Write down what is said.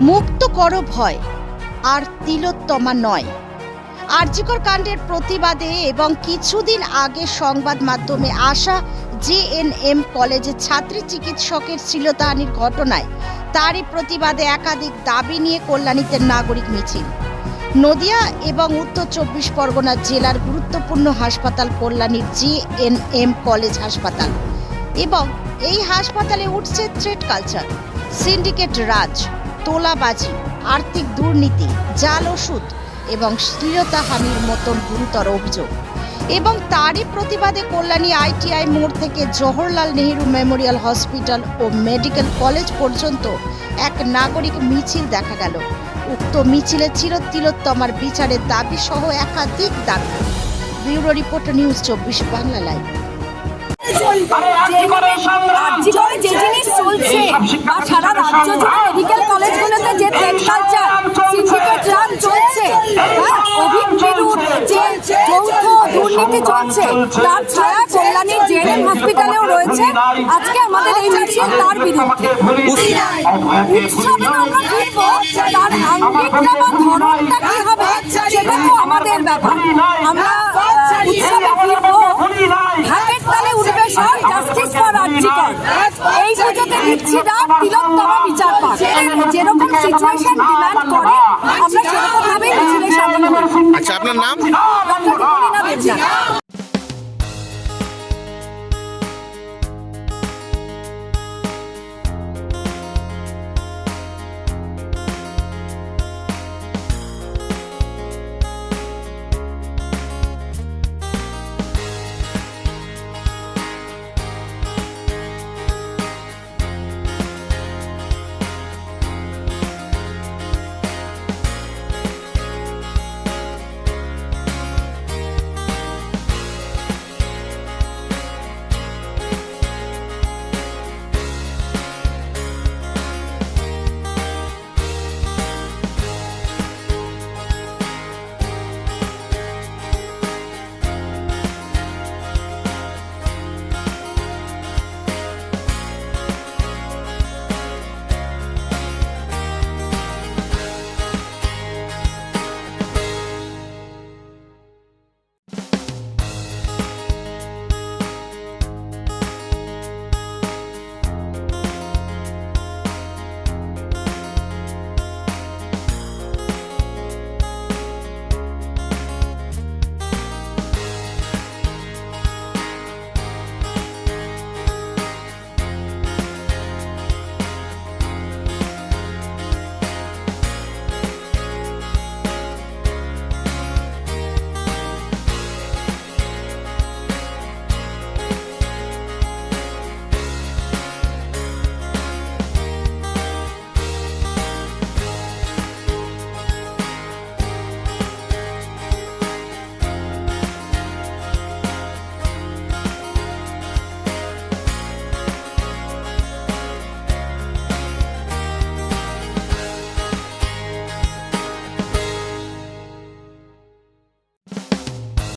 মুক্ত করো ভয়, আর তিলোত্তমা নয়। আরজিকর কাণ্ডের প্রতিবাদে এবং কিছুদিন আগে সংবাদ মাধ্যমে আসা জেএনএম কলেজে ছাত্রী চিকিৎসকের শ্লীলতাহানির ঘটনায় তারই প্রতিবাদে একাধিক দাবি নিয়ে কল্যাণীতে নাগরিক মিছিল। নদিয়া এবং উত্তর চব্বিশ পরগনা জেলার গুরুত্বপূর্ণ হাসপাতাল কল্যাণীর জেএনএম কলেজ হাসপাতাল এবং এই হাসপাতালে উঠছে থ্রেড কালচার, সিন্ডিকেট রাজ। তোলাবাজি, আর্থিক দুর্নীতি, জাল ওষুধ এবং শ্লীলতাহানির মতন গুরুতর অভিযোগ। এবং তারই প্রতিবাদে কল্যাণী আইটিআই মোড় থেকে জওহরলাল নেহেরু মেমোরিয়াল হসপিটাল ও মেডিকেল কলেজ পর্যন্ত এক নাগরিক মিছিল দেখা গেল। উক্ত মিছিলে ছিল তিলোত্তমার বিচারের দাবি সহ একাধিক দাবি। ব্যুরো রিপোর্ট নিউজ চব্বিশ বাংলা লাইভ। যে জিনিস চলছে সারা রাজ্য জুড়ে মেডিকেল কলেজগুলোতে দুর্নীতি চলছে। তার ছায়া কল্যাণীর জেএনএম হসপিটালেও রয়েছে। আজকে আমাদের এই মিছিল তার বিরুদ্ধে। তার বা ধরনটা কি হবে? সেটা তো আমাদের ব্যাপার। আমরা উৎসবে তালে উঠবে জাস্টিস ফর এই পুজোতে দিচ্ছি না বিচার পাক যেরকম সিচুয়েশন ডিমান্ড করে, আমরা সেরকম ভাবেই মিছিলে আচ্ছা আপনার নাম? Yeah.